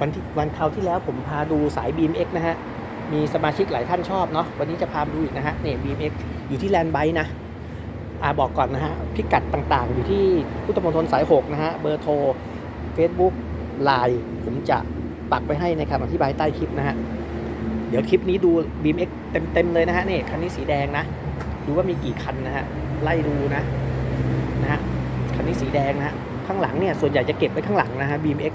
วันที่วันคราวที่แล้วผมพาดูสาย BMX นะฮะ มีสมาชิกหลายท่านชอบเนาะ วันนี้จะพาดูอีกนะฮะเนี่ย BMX อยู่ที่แลนด์ไบนะอ่าบอกก่อนนะฮะ พิกัดต่างๆ อยู่ที่พุทธมณฑลสาย 6 นะฮะ เบอร์โทร Facebook ไลน์ผมจะปักไปให้ในคำอธิบายใต้คลิปนะฮะ เดี๋ยวคลิปนี้ดู BMX เต็มๆเลยนะฮะนี่คันนี้สีแดงนะ ดูว่ามีกี่คันนะฮะ ไล่ดูนะนะฮะ คันนี้สีแดงนะฮะ ข้างหลังเนี่ยส่วนใหญ่จะเก็บไว้ข้างหลังนะฮะ BMX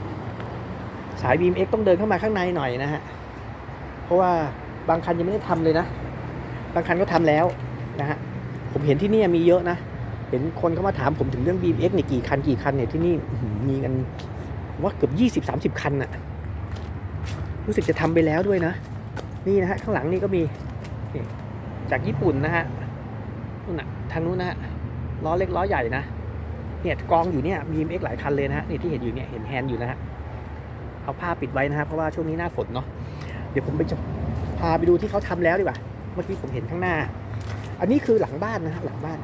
สาย BMX ต้องเดินเข้ามาข้างในหน่อยนะฮะ เพราะว่าบางคันยังไม่ได้ทำเลยนะ บางคันก็ทำแล้วนะฮะ ผมเห็นที่นี่มีเยอะนะ เห็นคนเข้ามาถามผมถึงเรื่อง BMX เนี่ยกี่คันกี่คันเนี่ยที่นี่มีกันว่าเกือบยี่สิบสามสิบคันน่ะรู้สึกจะทำไปแล้วด้วยนะ นี่นะฮะข้างหลังนี่ก็มีนี่จากญี่ปุ่นนะฮะนู่นน่ะทางนู้นนะฮะล้อเล็กล้อใหญ่นะเนี่ยกองอยู่เนี่ย BMX หลายคันเลยนะฮะนี่ที่เห็นอยู่เนี่ยเห็นแฮนด์อยู่นะฮะ เอาผ้าปิดไว้นะครับเพราะว่าช่วงนี้หน้าฝนเนาะเดี๋ยวผมไปจะพาไปดูที่เขาทำแล้วดีกว่า เมื่อกี้ผมเห็นข้างหน้า อันนี้คือหลังบ้านนะฮะหลังบ้าน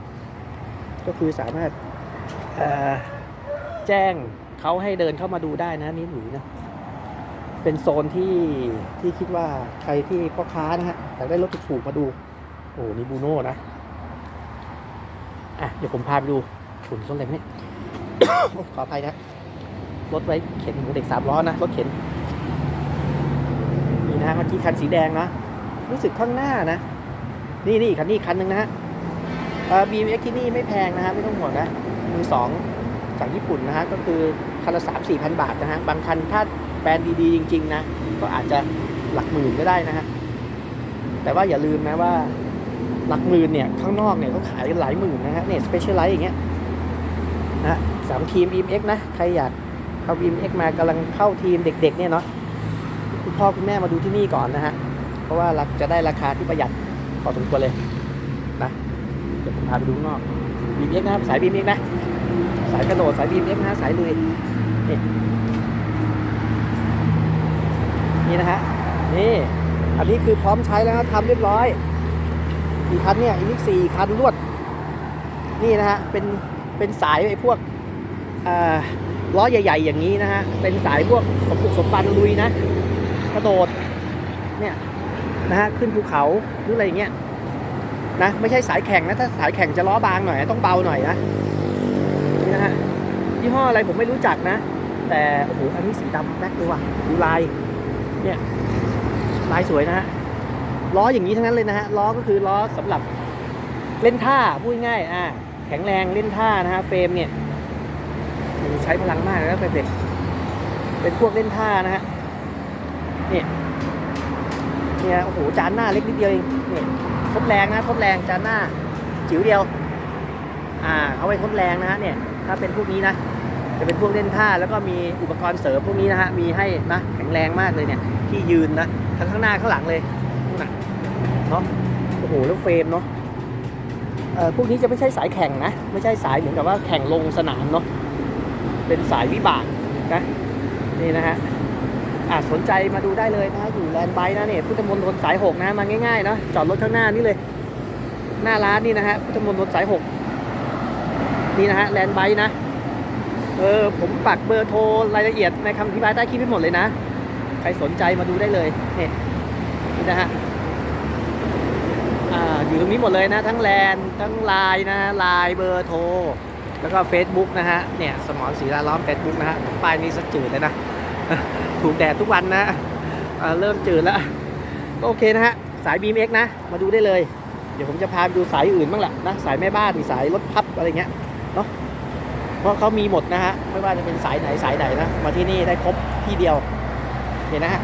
ก็คือสามารถแจ้งเขาให้เดินเข้ามาดูได้นะนี่หลุยนะเป็นโซนที่ที่คิดว่าใครที่พ่อค้านะฮะอยากได้รถถูกๆมาดูโอ้นี่บูโน่นะอะเดี๋ยวผมพาไปดูฝุ่นต้นอะไรเนี่ขออภัยนะ รถไว้เข็นของเด็กสามล้อนะรถเข็นนี่นะเมื่อกี้คันสีแดงนะรู้สึกข้างหน้านะ นี่นี่คันนี้คันหนึ่งนะฮะบีเอ็มเอ็กที่นี่ไม่แพงนะฮะไม่ต้องห่วงนะมือสองจากญี่ปุ่นนะฮะก็คือคันละสามสี่พันบาทนะฮะบางคันถ้าแบรนด์ดีๆ จริง ๆ นะ ก็อาจจะหลักหมื่นก็ได้นะฮะแต่ว่าอย่าลืมนะว่าหลักหมื่นเนี่ย ข้างนอกเนี่ยเขาขายกันหลายหมื่นนะฮะเนี่ยสเปเชียลไลท์อย่างเงี้ยนะฮะสามทีม BMX นะ ใครอยาก เอา BMX มากำลังเข้าทีมเด็กๆเนี่ยเนาะคุณพ่อคุณแม่มาดูที่นี่ก่อนนะฮะ เพราะว่าเราจะได้ราคาที่ประหยัดพอสมควรเลยนะเดี๋ยวผมพาไปดูข้างนอก BMX นะครับสาย BMX นะ สายกระโดดสาย BMX นะสายลุยนี่นี่นะฮะนี่อันนี้คือพร้อมใช้แล้วทำเรียบร้อยกี่คันเนี่ยอีกสี่คันรวด นี่นะฮะเป็นเป็นสายไอ้พวกอ่า ล้อใหญ่ ๆ อย่างนี้นะฮะ เป็นสายพวกสมบุกสมบันลุยนะ กระโดด เนี่ยนะฮะ ขึ้นภูเขาหรืออะไรอย่างเงี้ยนะ ไม่ใช่สายแข่งนะ ถ้าสายแข่งจะล้อบางหน่อย ต้องเบาหน่อยนะ นี่นะฮะยี่ห้ออะไรผมไม่รู้จักนะ แต่ โอ้โหอันนี้สีดำแบล็คเลยว่ะ ดูลาย เนี่ย ลายสวยนะฮะ ล้ออย่างนี้ทั้งนั้นเลยนะฮะ ล้อก็คือล้อสำหรับเล่นท่าพูดง่าย อ่า แข็งแรงเล่นท่านะฮะ เฟรมเนี่ย ใช้พลังมากแล้วเป็นเด็กเป็นพวกเล่นท่านะฮะนี่เนี่ยโอ้โหจานหน้าเล็กนิดเดียวเองเนี่ยทดแรงนะทดแรงจานหน้าจิ๋วเดียว อ่าเอาไว้ทดแรงนะฮะเนี่ยถ้าเป็นพวกนี้นะจะเป็นพวกเล่นท่าแล้วก็มีอุปกรณ์เสริมพวกนี้นะฮะมีให้นะแข็งแรงมากเลยเนี่ยที่ยืนนะทั้งข้างหน้าข้างหลังเลยนู่นน่ะเนาะโอ้โหแล้วเฟรมเนาะเอ่อพวกนี้จะไม่ใช่สายแข่งนะ ไม่ใช่สายเหมือนกับว่าแข่งลงสนามเนาะ เป็นสายวิบากนะนี่นะฮะอ่าสนใจมาดูได้เลยนะอยู่แลนด์ไบค์นะเนี่ยพุทธมณฑลสายหกนะมาง่ายๆเนาะจอดรถข้างหน้านี่เลย หน้าร้านนี่นะฮะพุทธมณฑลสายหกนี่นะฮะแลนด์ไบค์นะเออผมปักเบอร์โทรรายละเอียดในคำอธิบายใต้คลิปให้หมดเลยนะ ใครสนใจมาดูได้เลยเนี่ยนี่นะฮะอ่าอยู่ตรงนี้หมดเลยนะ ทั้งแลนด์ทั้งไลน์นะไลน์เบอร์โทร แล้วก็ Facebook นะฮะ เนี่ย สมอนสีลาล้อม Facebook นะฮะ ป้ายนี้สะจืดเลยนะ ถูกแดดทุกวันนะเเริ่มจืดแล้ว ก็โอเคนะฮะ สาย BMX นะ มาดูได้เลย เดี๋ยวผมจะพาไปดูสายอื่นบ้างแหละนะ สายแม่บ้านสายรถพับอะไรเงี้ย เนาะเพราะเขามีหมดนะฮะ ไม่ว่าจะเป็นสายไหนสายไหนนะ มาที่นี่ได้ครบที่เดียว เห็นนะฮะ